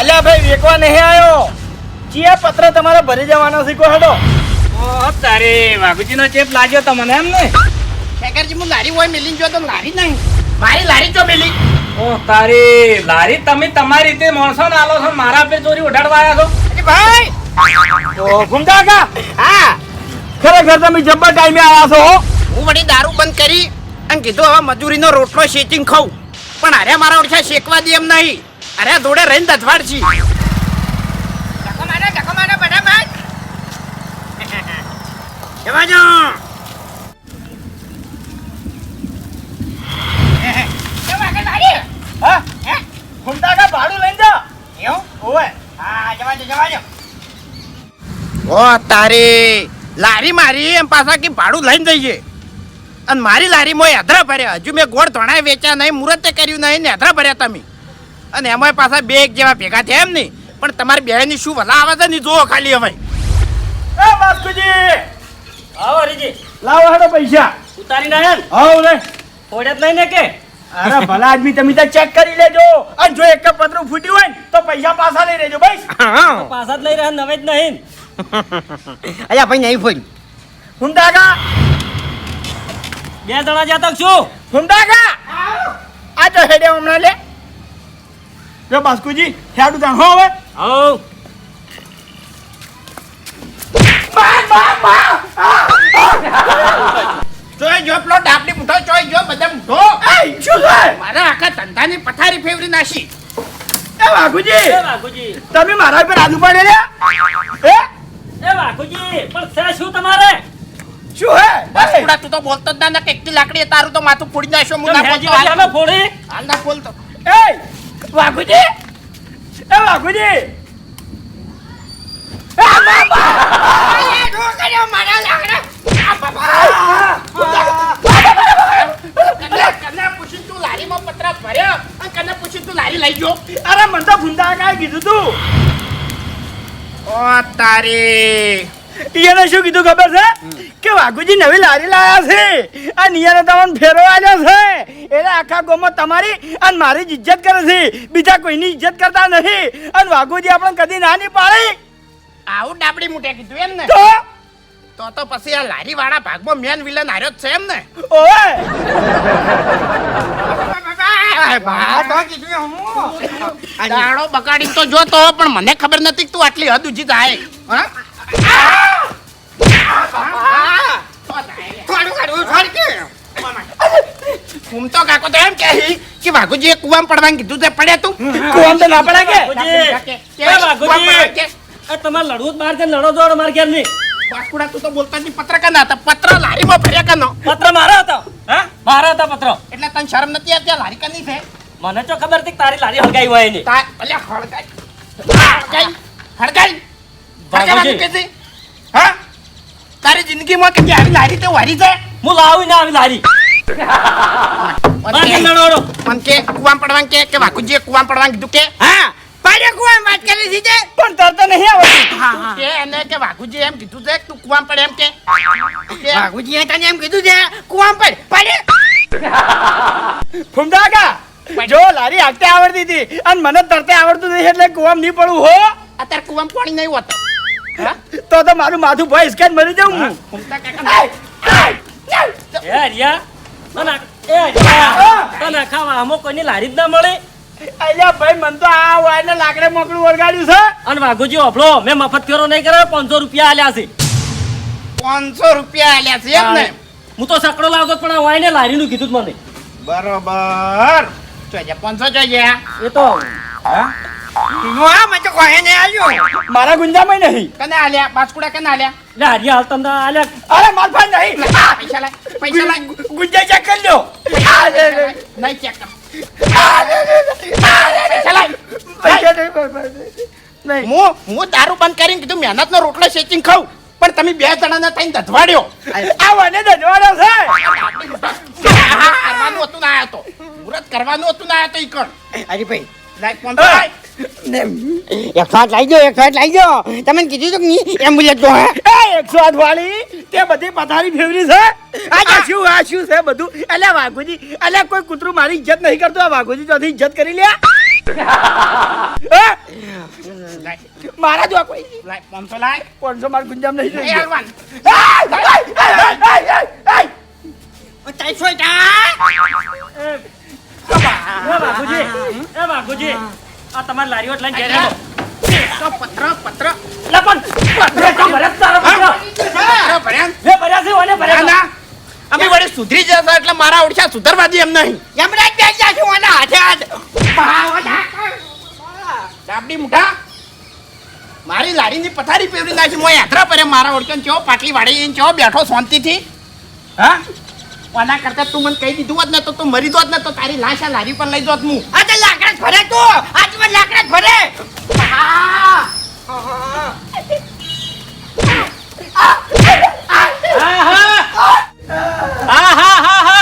અલ્યા ભાઈ વેકવા નહીં આવ્યો જે પત્ર તમારે ભરી જવાનો શીખો હતો હેડો. ઓ તારે વાઘુજીનો ચેપ લાગ્યો તમને એમ ને? શેખરજી હું લારી હોય મેલી જો તો લારી નહીં. મારી લારી જો મેલી. ઓ તારી લારી તમે તમારી રીતે માણસો ને આલો છો મારા પે ચોરી ઉડાડવા આવ્યા છો? અરે ભાઈ! ઓ ગુમતા કા? હા. ખરેખર તમે જબ્બર ટાઈમે આવ્યા છો હું. વળી દારૂ બંધ કરી અને કીધું હવે મજૂરીનો રોટલો શેચિંગ ખાઉં. પણ અરે મારા ઓળખા શેકવા દે એમ નહીં. અરે દોડે રહીને દથવાડ છી ધક્કો મારો ધક્કો મારો. ફટાફટ જવા જો. તારે લારી મારી એમ પાછા કે ભાડું લઈને જઈએ અને મારી લારીમાં હેદરા ભર્યા. હજુ મેં ગોળ ધોણાય વેચ્યા નહીં મુહૂર્તે કર્યું નહીં ને હેદરા ભર્યા તમે. અને એમાં પાછા બે એક જેવા ભેગા થયા એમ નહીં. પણ તમારી બેની શું ભલા આવે છે ને જોવો ખાલી હવે. એ બાસ્કુજી! આવો હરીજી લાવો હેડો પૈસા. ઉતારી ના? હેન આવો લે. ફોડે જ નહીં ને કે? અરે ભલા આદમી તમે તો ચેક કરી લેજો. અને જો એક પતરું ફૂટ્યું હોય તો પૈસા પાછા લઈ લેજો ભાઈ પાછા જ લઈ રહ્યા નવે જ નહીં અયા ભાઈ નહીં ફોન ઘૂમતા કા બે જણા જતા શું ઘૂમતા કા આ તો હેડે હમણાં લે. જો બાસ્કુજી હેડું તા હો હવે. આવ જોઈ જો પેલો ડાબડી મૂઠો જોઈ જો બધા મૂઠો એ શું છે મારા આખા ધંધાની પથારી ફેવરી નાશી. એ બાપુજી એ વાઘુજી તમે મારા પર આદુ પાડે લે એ એ વાઘુજી પણ છે શું તમારે? શું હે? બસ પૂરા તું તો બોલતો જ ના કે એકલી લાકડી તારું તો માથું ફોડી નાખ્યો મુના ફોડી. હાલ ના બોલતો. એ વાઘુજી? એ વાઘુજી! કને પૂછીને તું લારીમાં પતરા ભર્યો અને કને પૂછીને તું લારી લઈ ગયો. અરે મને તો ભૂંડા કાંઈ કીધું તું. ઓ તારી! એને શું કીધું ખબર છે? કે વાઘુજી નવી લારી લાયા છે આ નિયાને તમને ફેરો આવ્યો છે. એટલે આખા ગોમાં તમારી અને મારી જ ઇજ્જત કરે છે. બીજા કોઈની ઇજ્જત કરતા નથી. અને વાઘુજી આપણે કદી ના નહીં પાડી. આવું ડાબડી મૂટે કીધું એમ ને તો? તો તો પછી આ લારી વાળા ભાગમાં મેન વિલન હાર્યો જ છે એમ ને ઓએ દાડો બગાડી તો જોતો પણ મને ખબર નથી તું આટલી હદ ઉજી જાય હા? બોલતા જ નહીં પત્ર કના હતા પત્ર લારીમાં કનો પત્ર મારા હતો હા મારા પત્ર એટલે તને શરમ નથી આવતી આ લારી કની છે મને તો ખબર હતી તારી લારી હળગાઈ. હોય એની હળગાઈ. હળગાઈ. હળગાવાનું કે છે હા? તારી જિંદગીમાં કે આવી લારી તે વારી છે? હું લાવી ના આવી લારી. મને કે કુવામ પડવાનું કે કે વાકુજીએ કુવામ પડવાનું કીધું કે? હા. પાડે કુવામ વાત કરી દીધી પણ તરત નહીં આવડતું કે એને કે વાઘુજી એમ કીધું છે કે તું કુવામ પડે એમ કે? વાઘુજીએ તને એમ કીધું છે કુવામ પડ પડે. ફૂમતા કા જો લારી આગતે આવડતી હતી અને મને તરતે આવડતું નહીં એટલે કુવામ નહીં પડવું હો. અત્યારે કુવામ પાણી નહીં હોતો. હા તો તો મારું માથું ભાઈ સ્કેન મરી જાઉં હું? ઘૂમતા કાકા એ હરિયા તને એ તને ખાવા આમો કોઈની લારી જ ના મળે? અલ્યા ભાઈ મન તો આ વાયને લાકડે મોકળું વળગાડ્યું છે. અને વાઘુજી ઓફળો મેં મફત ફેરો નહીં કર્યો પાંચસો રૂપિયા આલ્યા છે. પાંચસો રૂપિયા આલ્યા છે એમ ને હું તો સકડો લાવતો પણ આ વાઈને લારીનું કીધું મને. બરોબર. જોઈએ પાંચસો જોઈએ એ તો હા? મેં તો કોઈ ને આલ્યો. મારા ગુંજામાં નહીં. કને આલ્યા? બાસકુડા કને આલ્યા? લે હરિયા હાલ તમને આલ્યા અરે માર ભાઈ નહીં. પૈસા લાય પૈસા લાય. ગુંજા ચેક કરી લો. નહીં ચેક કર. પૈસા લાય. પૈસા નહીં, હું હું દારૂ બંધ કરીને કીધું મહેનતનો રોટલો શેચીને ખાઉં. પણ તમે બે જણાને થઈને ધધવાડ્યો. આ છે. કરવાનું હતું ના આવ્યો તો. મુહૂર્ત કરવાનું હતું ના આયો તો ઈ કણ. હરીભાઈ લાય પાંચસો આઠ લાવી દો એક સાથ લાવી દો તમે કીધું તો નહીં એમ્બ્યુલન્સ તો હે એકસો આઠ વાળી તે બધી પથારી ફેવરી છે આ શું આ શું છે બધું અલ્યા વાઘુજી અલ્યા કોઈ કૂતરું મારી ઇજ્જત નહીં કરતું આ વાઘુજી ચોથી ઇજ્જત કરી? આ મારા જો કોઈ પાંચસો લાય પાંચસો માર ગુંજામ નહીં જોઈએ. ચારસો એ બાપુજી એ બાપુજી. આ તમારી લારીઓ લઈને ઘેર આવો. પત્ર પત્ર. લે પત્ર કેમ ભર્યા તારા પત્ર? પત્ર ભર્યા ને? ભર્યા છે ઓને ભર્યા ના. અમે વળી સુધરી જશે એટલે મારા ઓળખ્યા સુધરવા દે એમ નહીં. યમરાજ બેસી જાશું આના હાથે હાથ. ડાબડી મુઠા. મારી લારીની પથારી પેવરી નાખી. મોય યાત્રા પરે મારા ઓળખ્યો ચો પાટલી વાળી ચો બેઠો શાંતિથી. હા? આના કરતા તું મને કહી દીધું હોત ને તો તું મરી દોત ને તો તારી લાશ આ લારી પર લઈ જોત હું. આ તો લાકડા ભરે તું. મને લાકડા ભરે.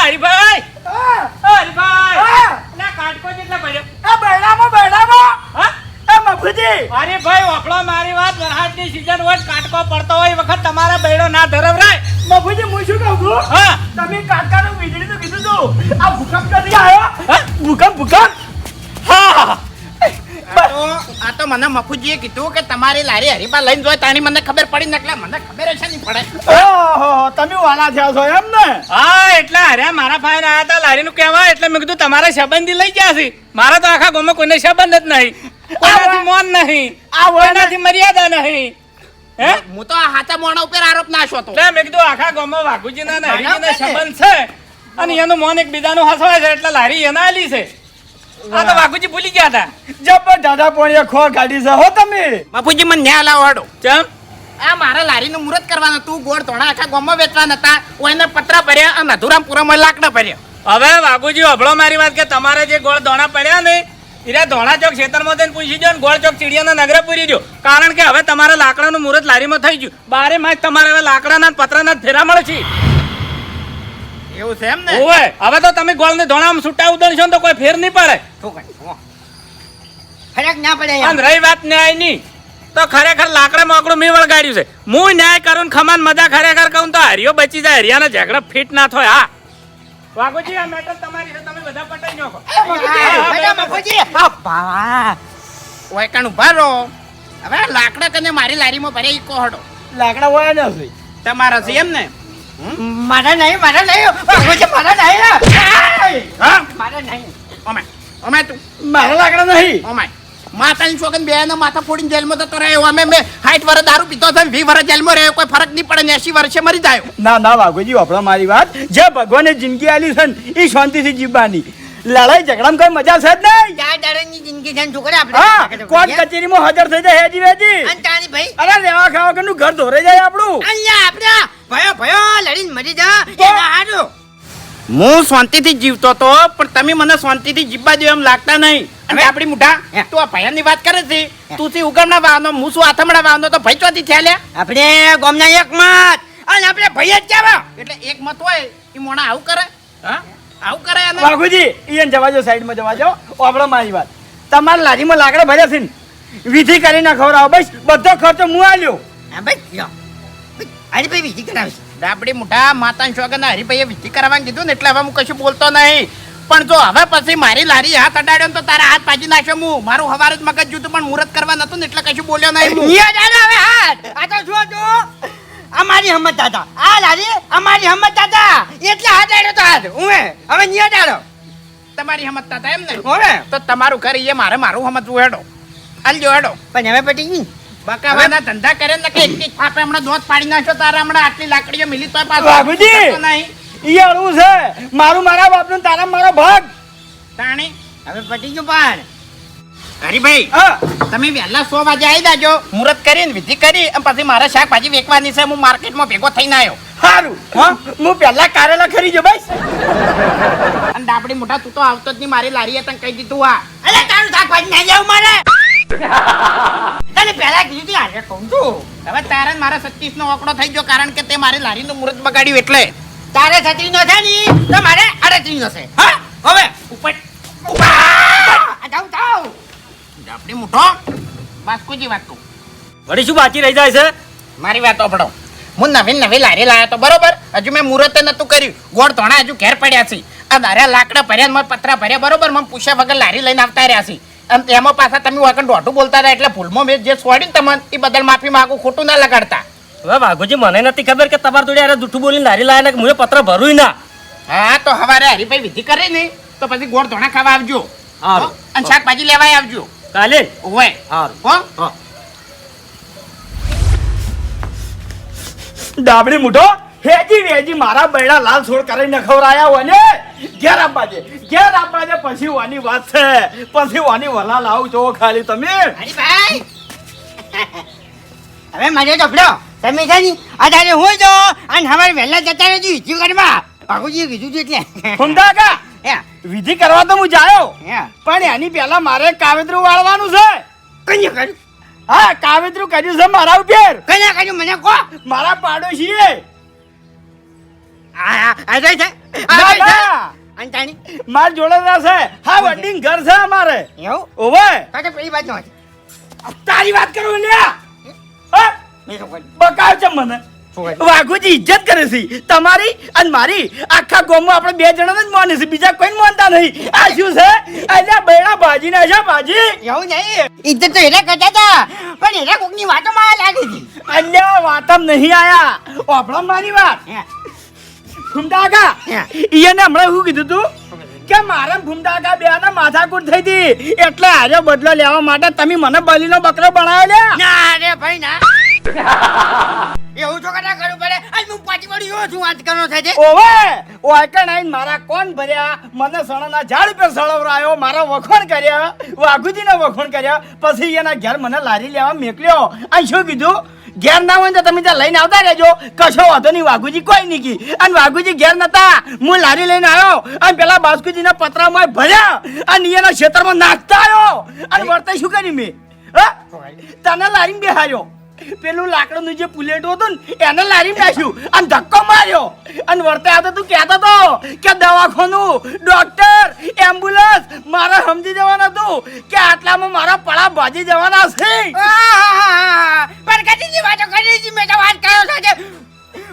હરીભાઈ. અરે ભાઈ ઓપડો મારી વાત વરસાદની સીઝન હોય કાટકો પડતો હોય વખત તમારા બૈડો ના ધરવરાય. મફુજી હું શું કહું છું? હા. તમે કાકાનું તો કીધું તું. આ ભૂકંપ નથી આવ્યો? હા? ભૂકંપ ભૂકંપ? હા આ તો આ તો મને મફુજીએ કીધું કે તમારી લારી હરીબા લઈને જોય તાણી મને ખબર પડી ને એટલે મને ખબર છે નહીં પડે. ઓહો તમે વાલા થયા છો એમ ને? હા એટલે અરે મારા ફાઈન આયા હતા લારીનું કહેવાય એટલે મેં કીધું તમારા સંબંધી લઈ ગયા છે. મારા તો આખા ગામમાં કોઈને સંબંધ જ નહીં. કોઈનાથી મોન નહીં. કોઈનાથી મર્યાદા નહીં. હે? હું તો આ હાચા મોણા ઉપર આરોપ નાશો તો એટલે મેં કીધું આખા ગામમાં વાઘુજીના ને હરીજીના સંબંધ છે. અને એનું મોન એકબીજાનું હસવાય છે એટલે લારી એના આલી છે. આ તો વાઘુજી ભૂલી ગયા હતા. જબર દાદા પોણીએ ખો કાઢી છે હો તમે? બાપુજી મને ન્યા લાવો હાડો. ચમ આ મારા લારીનું મુહૂર્ત કરવાનું તું ગોળ ધોણા આખા ગામમાં વેચવા નતા ઓયને પતરા ભર્યા અને અધુરામપુરામાં લાકડા ભર્યા. હવે વાઘુજી અભળો મારી વાત કે તમારે જે ગોળ ધોણા પડ્યા ને ધોણા ચોક ક્ષેત્રમાં જઈને પૂછી જો ને ગોળ ચોક ચીડિયાના નગરે પૂરી જો કારણ કે હવે તમારા લાકડાનું મુહૂર્ત લારીમાં થઈ ગયું. બારે માસ તમારે હવે લાકડાના પતરાના ફેરા મળે છે એવું છે એમ ને? ઓવે હવે તો તમે ગોળ ને ધોળામાં છૂટા ઉતરશો તો કોઈ ફેર નહીં પડે. ફરક ના પડે અને રહી વાત ન્યાયની. તો ખરેખર લાકડા મોકડું મેં વળગાડ્યું છે. હું ન્યાય કરું ખમાન મજા ખરેખર કહું તો હરિયો બચી જાય હરિયાના ઝઘડા ફિટ ના થાય હા. વાઘુજી આ મેટર તમારી છે બધા પટાઈ નાખો. હવે લાકડા કને મારી લારીમાં ભરે ઈ કોહડો. લાકડા તમારા છે એમ ને મારા નહીં મારા નહીં. મારા નહીં. હા? મારા નહીં. ઓમાય ઓમાય તું. મારા લાકડા નહીં. ઓમાય માતાની છોકરી બે ને માથા ફોડીને જેલમાં જતો રહ્યો. અમે મેં સાઠ વર્ષ દારૂ પીતો હતો વી વર્ષ જેલમાં રહ્યો. કોઈ ફરક નહીં પડે ને એસી વર્ષે મરી જાય. ના ના વાઘુજી વાપરો મારી વાત. જે ભગવાને જિંદગી આલી છે ને એ શાંતિથી જીવવાની. લડાઈ ઝઘડામાં કોઈ મજા છે જ નહીં. ચાર દાડાની જિંદગી છે ને છોકરા આપણે હા કોર્ટ કચેરીમાં હાજર થઈ જાય હેજી વેજી. અને તારી ભાઈ? અરે રેવા ખાવા કરનું ઘર ધોરે જાય આપણું. અહીંયા આપણે ભયો ભયો લડીને મરી જા. એના હારું. હું શાંતિથી જીવતો તો પણ તમે મને શાંતિથી જીવવા દો એમ લાગતા નહીં. અને? આપણી મુઠા. તું આ ભયાની વાત કરે છે તું થી ઉગમણા વાવનો હું શું આથમણા વાવનો તો ભાઈ ચોથી થયા લે આપણે ગોમના એક મત. અને આપણે ભાઈ જ કેવા એટલે એક મત હોય એ મોણા આવું કરે. હા? આવું કરે એને. બાગુજી ઈયન જો સાઈડમાં જવા જાઓ વાપરો મારી વાત. તમારા લારીમાં લાકડા ભર્યા છે ને વિધિ કરીને ખવડાવો. બસ બધો ખર્ચો હું આલ્યો. હા ભાઈ લ્યો. ભાઈ, ભાઈ વિધિ કરાવીશ ડાબડી મુઠા માતાના શોખન હરિભાઈએ વિધિ કરાવવાનું કીધું ને એટલે હવે હું કશું બોલતો નહીં. પણ જો હવે પછી મારી લારી હાથ અડાડ્યો તો તારા હાથ પાજી નાખ્યો હું મારું હવારે જ મગજ જૂતું પણ મુહૂર્ત કરવા નતું ને એટલે કશું બોલ્યો નહીં હું. દાદા હવે હાથ. આ તો જો જો અમારી હમત દાદા. આ લારી અમારી હમત દાદા. એટલે હાથ આડ્યો તો હાથ. હું હવે નિયા દાડો તમારી હમત દાદા એમ ને? હવે તો તમારું ઘર એ મારે મારું હમતવું હેડો. આલજો હેડો. પણ હવે પટી ગઈ. બકાવાના ધંધા કરે ને કે એક હમણાં દોત પાડી નાખ્યો તારા હમણાં આટલી લાકડીઓ મિલી તો પાછો! નહીં. ઈ અળવું છે. મારું મારા બાપનું ને તારા મારો ભાગ. તાણી હવે પટી ગયું પણ હરીભાઈ તમે વહેલા સો વાગે આવી જાજો. મુહૂર્ત કરીને વિધિ કરી અને પછી મારે શાકભાજી વેચવાની છે. હું માર્કેટમાં ભેગો થઈને આવ્યો સારું હું? પહેલા કારેલા ખરી જો ભાઈ અને આપડી મોટા તું તો આવતો જ નહીં. મારી લારીએ તને કહી દીધું આ અરે તારું શાકભાજી નહીં જાવ મારે. તને પહેલા કીધું તું આજે કહું છું. હવે તારે મારા સત્તીસ નો આંકડો થઈ ગયો કારણ કે તે મારી લારીનું મુહૂર્ત બગાડ્યું એટલે. તારે છત્રી નો છે ની તો મારે અડત્રી નો છે હા? હવે ઉપર. જાઉં જાઉં. આપણે મોટો વાસ્કુજી વાત કહું. વળી શું બાકી રહી જાય છે? મારી વાત સાંભળો હું નવીન નવી લારી લાવ્યો તો બરોબર હજુ મેં મુહૂર્તે નતું કર્યું. ગોળ ધોણા હજુ ઘેર પડ્યા છે. આ દારા લાકડા ભર્યા મને પતરા ભર્યા બરોબર મને પૂછ્યા વગર લારી લઈને આવતા રહ્યા છે. અને એમાં પાછા તમે વાકણ દોઢું બોલતા હતા એટલે ભૂલમાં મેં જે છોડ્યું તમને એ બદલ માફી માગું ખોટું ના લગાડતા. હવે વાઘુજી મને નથી ખબર કે તમારે જોડે અરે જૂઠું બોલીને લારી લાયા ને હું પત્ર ભરું ના. હા તો હવારે હરીભાઈ વિધિ કરે ને તો પછી ગોળ ધોણા ખાવા આવજો. અને શાકભાજી લેવાય આવજો. કાલે. હો. ડાબડી મુઠો હેજી વેજી મારા બૈડા લાલ છોડ કરીને ખવરાયા હોય ને? ઘેર આપવા દે ઘેર આપવા દે પછી વાની વાત છે. પછી વાની વલા લાવ જો ખાલી તમે. હરીભાઈ હવે મારે ચોપડો તમે છે ને અત્યારે હોય તો અને અમારે વહેલા જતા રહેજો ઈચ્છું કરવા બાપુજીએ કીધું છે એટલે. ફૂમતા કા વિધિ કરવા તો હું જાયો. પણ એની પહેલા મારે કાવેદ્રુ વાળવાનું છે. કઈ કર્યું હા કાવેદ્રુ કર્યું છે મારા ઉપર. કઈ કર્યું? મને કહો મારા પાડોશીએ. માર જોડે છે. હા વડિંગ ઘર છે અમારે. એવું? ઓવે. કાકા પેલી વાત નો તારી વાત કરું લ્યા. બકાવ છે મને. વાઘુજી ઇજ્જત કરે છે. તમારી અને મારી આખા ગામમાં આપણે બે જણા જ માને છે બીજા કોઈ માનતા નહીં. આ શું છે? અલ્યા બેડા ભાજી ના છે ભાજી એવું નહીં. ઇજ્જત તો એને કરતા હતા. પણ એના કોકની વાતો માં લાગી હતી અલ્યા વાતમ નહીં આયા. ઓપડા મારી વાત. કા ઈયને હમણાં શું કીધું તું? કે મારે ભૂમડાકા બે ના માથાકૂટ થઈ હતી. એટલે આજે બદલો લેવા માટે તમે મને બલીનો બકરો બનાવ્યો લ્યા ના રે ભાઈ ના. એવું તો કટા કરવું પડે. આજ હું પાછી પડી એવો છું વાત કરનો થાય છે. ઓવે! ઓયકણ આઈને મારા કોણ ભર્યા? મને સણાના ઝાડ પર સળવરાયો મારા વખોણ કર્યા વાઘુજીને વખોણ કર્યા પછી એના ઘેર મને લારી લેવા મેકલ્યો આ શું કીધું? ઘેર ના હોય તો તમે ત્યાં લઈને આવતા રહેજો. કશો વાંધો નહીં વાઘુજી કોઈ નહીં કી. અને વાઘુજી ઘેર નતા. હું લારી લઈને આવ્યો. અને પેલા બાસ્કુજીના પતરામાં ભર્યા. અને એના ક્ષેત્રમાં નાખતા આવ્યો. અને વર્તે શું કરી મેં? હા? તને લારીમાં બેહાર્યો. પેલું લાકડાનું જે પુલેટો હતું ને એને લારી નાખ્યું અને ધક્કો માર્યો. અને વર્તે આવતો તું કહેતો તો કે દવાખાનું ડોક્ટર એમ્બ્યુલન્સ મારે સમજી જવાનું હતું કે આટલામાં મારા પડા ભાજી જવાના છે! પણ કદીની વાતો હતી મેં તો વાત કર્યો છો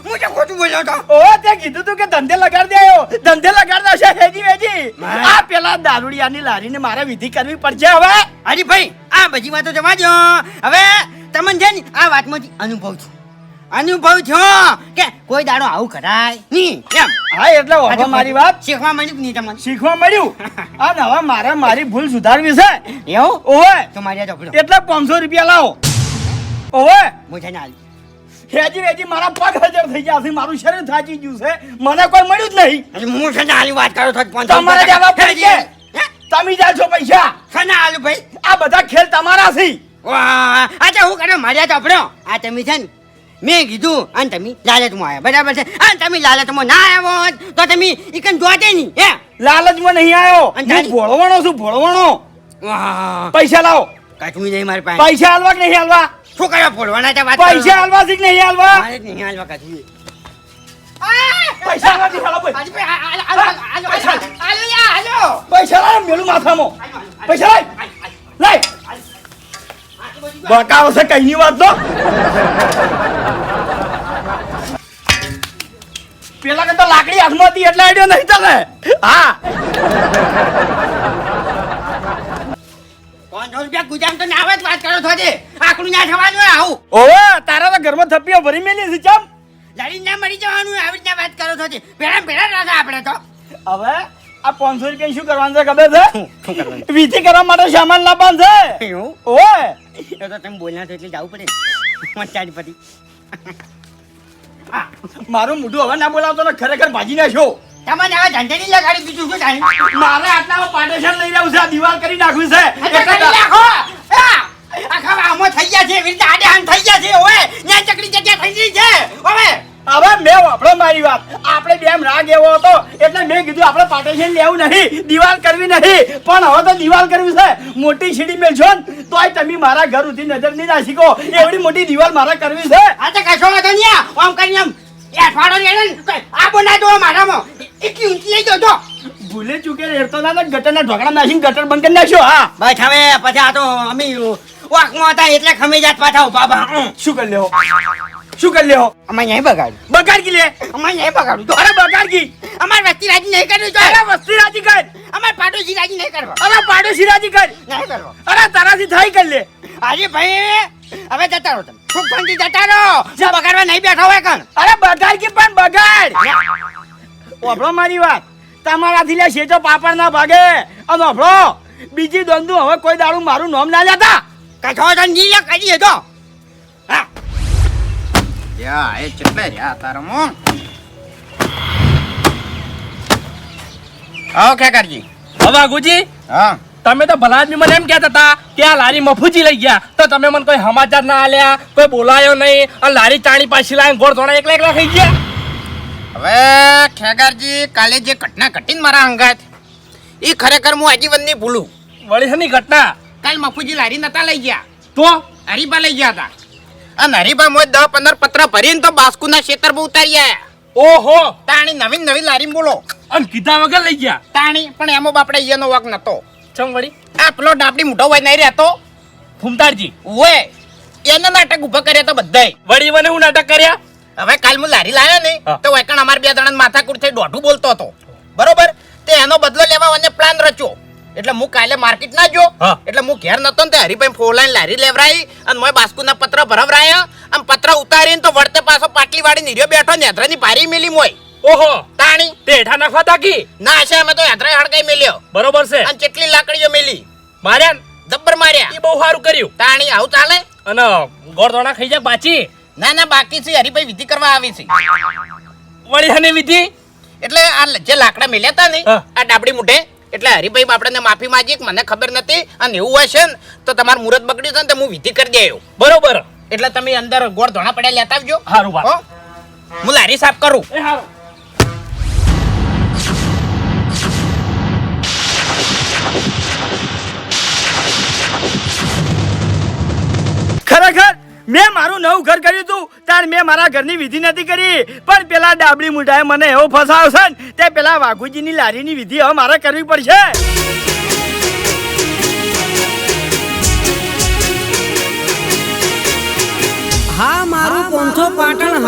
હું તો ખોટું બોલ્યો તો. ઓ તે કીધું તું કે ધંધે લગાડી દેયો ધંધે લગાડ દેશે હેજી વેજી. આ પેલા દારૂડિયાની લારીને મારે વિધિ કરવી પડશે હવે. હરી ભાઈ આ બધી વાતો જવા દો હવે તમને છે ને આ વાતમાંથી અનુભવ છું. અનુભવ છો કે કોઈ દાડો આવું કરાય નહીં એમ. હા એટલે હવે મારી વાત. શીખવા મળ્યું નહીં તમને? શીખવા મળ્યું? આ હવે મારે મારી ભૂલ સુધારવી છે. એવું? ઓવે તો મારી ચોપડો એટલે પાંચસો રૂપિયા લાવો. ઓવે હું છે ને હેજી હેજી મારા પગ હજાર થઈ ગયા છે. મારું શરીર થાચી ગયું છે. મને કોઈ મળ્યું જ નહીં. હું છે ને આલી વાત કરો છો તમારે જવાબ હે? તમે જાજો પૈસા. છે ને હાલું ભાઈ. આ બધા ખેલ તમારા છે. વાહ અચ્છા હું કરે મારી તો આપણો આ તમે છે ને મેં કીધું અને તમે લાલચમાં આવ્યા. બરાબર છે? અને તમે લાલચમાં ના આવ્યો હોત તો તમે ઈકન જોતે નહીં હે? લાલચમાં નહીં આવ્યો. અને હું શું ભોળવાનો છું પૈસા લાવો. કાચું નહીં મારી પાસે. પૈસા હાલવા કે નહીં હાલવા શું કરવા ભોળવાના છે વાત પૈસા હાલવા છે કે નહીં હાલવા મારે નહીં હાલવા કાચું પૈસા ભાઈ. હાલો પૈસા. પૈસા લાવ મેલું માથામાં. પૈસા લાય. લાય. બકાવ છે કઈની વાત તો? પેલા કે લાકડી હાથમાં હતી એટલે આઈડિયો નહીં ચાલે. હા. પાંચસો રૂપિયા તો નાવે જ વાત કરો છો જે આકડું ના થવાનું આવું. ઓવે તારા તો ઘરમાં થપ્પીઓ ભરી મેલી છે ચમ. લડીને ના મરી જવાનું આવી રીતના વાત કરો છો જે પેલા પેલા રાજા આપણે તો. હવે આ પાંચસો રૂપિયા શું કરવાનું છે ખબર છે? વિધિ કરવા માટે સામાન લાવવાનું છે. ઓવે. એ તો તમે બોલ્યા છો એટલે જવું પડે. મચાડી પડી મારું મોઢું હવે ના બોલાવતો ને ખરેખર ભાજી નાખ્યો. તમને હવે ધંધે નહીં લગાડી બીજું શું થાય? મારે આટલા પાર્ટેશન લઈ રહ્યું છે આ દિવાલ કરી નાખ્યું છે. આખા આમો થઈ ગયા છે આડે આમ થઈ ગયા છે હવે ન્યા ચકડી જગ્યા થઈ ગઈ છે હવે હવે મેં વાપરો મારી વાત. આપણે બેમ રાગ એવો હતો એટલે મેં કીધું આપણે પાર્ટીશન લેવું નહીં દિવાલ કરવી નહીં. પણ હવે તો દિવાલ કરવી છે. મોટી સીડી મેળશો ને તોય તમે મારા ઘર ઉધી નજર નહીં ના શીખો એવડી મોટી દિવાલ મારે કરવી છે. આ તો કશો વાંધો નહીં આમ કરી આમ એ અઠવાડો લેને તો આ બોના દો મારામાં. એટલી ઊંચી લઈ જજો. ભૂલે ચૂકે રેડતો ના ને ગટરના ઢોકળા નાખીને ગટર બંધ કરી નાખ્યો હા. ભાઈ હવે પછી આ તો અમે વાકમાં હતા એટલે ખમી જાત પાછા ઊભા શું કરી લેવો? શું કરી લેવો અમાર નહીં બગાડ્યું. બગાડ કી લે? અમાર નહીં બગાડ્યું. તો અરે બગાડ કી. અમાર વસ્તી રાજી નહીં કરવી અરે જોઈએ વસ્તી રાજી કર. અમાર પાડોશી રાજી નહીં કરવા. અરે પાડોશી રાજી કર. નહીં કરવા. અરે તારાથી થઈ કર લે. આજે ભાઈ હવે જતા રહો તમે. ખૂબ ફંડી જતા રહો. બગાડવા નહીં બેઠો હોય કણ. અરે બગાડ કી પણ બગાડ. ઓભળો મારી વાત. તમારાથી લે શેજો પાપડ ના ભાગે. અને ઓભળો બીજી દંદુ હવે કોઈ દાડું મારું નામ ના લેતા. કઠો તો નીલે કરી તો હા યા એ ચેટલે રહ્યા તારા મો? આવો હવે આગુજી હા. તમે તો ભલા આદમી મને એમ કહેતા હતા કે આ લારી મફુજી લઈ ગયા. તો તમે મને કોઈ સમાચાર ના આલ્યા કોઈ બોલાયો નહીં. અને લારી ચાણી પાછી લાવીને ગોળ ધોણા એકલા એકલા થઈ ગયા. હવે ખેગારજી કાલે જે ઘટના ઘટીને મારા અંગાત એ ખરેખર હું આજીવનની ભૂલું. વળી ઘટના? કાલ મફુજી લારી નતા લઈ ગયા. તો? હરીબા લઈ ગયા હતા. અને હરીબા મોય દસ પંદર પત્ર ભરીને તો બાસ્કુના ખેતર બહુ ઉતારી આયા ઓહો! તાણી નવીન નવી લારી બોલો. અને કીધા વગર લઈ ગયા? તાણી પણ એમાં બાપડે ઈયાનો વાક નતો. ચમ વળી? આ પેલો ડાબડી મોટો હોય નહીં રહેતો. ફૂમતારજી ઓએ એને નાટક ઊભા કર્યા તો બધાય. વળી મને હું નાટક કર્યા? હવે કાલ હું લારી લાવ્યો ને તો વેકણ અમાર બે જણા માથાકૂટ થઈ દોઢું બોલતો હતો. બરોબર? તે એનો બદલો લેવા અને પ્લાન રચ્યો. એટલે હું કાલે માર્કેટ ના જો એટલે હું ઘેર નતો ને હરીભાઈ ફોલાઈને લારી લેવરાઈ અને મોય બાસ્કુના પત્ર ભરવરાયા. આમ પત્ર ઉતારીને તો વળતે પાછો પાટલી વાળી નીર્યો બેઠો નેત્રની પારી મેલી મોય ઓહો. તાણી. તે નાખવા તાકી? ના છે અમે તો યાત્રા હડકાઈ મેલ્યો. બરોબર છે. અને કેટલી લાકડીઓ મેલી? માર્યા? દબ્બર માર્યા. એ બહુ સારું કર્યું. તાણી આવું ચાલે? અને ગોળ ધોણા ખાઈ જાય બાચી. ના ના બાકી છે હરીભાઈ વિધિ કરવા આવી છે. વળી હને વિધિ? એટલે આ જે લાકડા મેલ્યા હતા ને આ ડાબડી મુઠે એટલે હરિભાઈ બાપડાને માફી માંગી કે મને ખબર નથી અને એવું હશે ને તો તમારું મુહૂર્ત બગડ્યું છે ને તો હું વિધિ કરી દેયો બરોબર. એટલે તમે અંદર ગોળ ધોણા પડ્યા લેતા આવજો. હારું વાત. હો? હું લારી સાફ કરું. એ ખરેખર મેં મારું નવું ઘર કર્યું હતું ત્યારે મેં મારા ઘરની વિધિ નથી કરી. પણ પેલા ડાબડી મુઢાએ મને એવો ફસાવશે ને, તે પેલા વાઘુજીની લારીની વિધિ હવે મારે કરવી પડશે. હા, મારું પોંથો પાટણ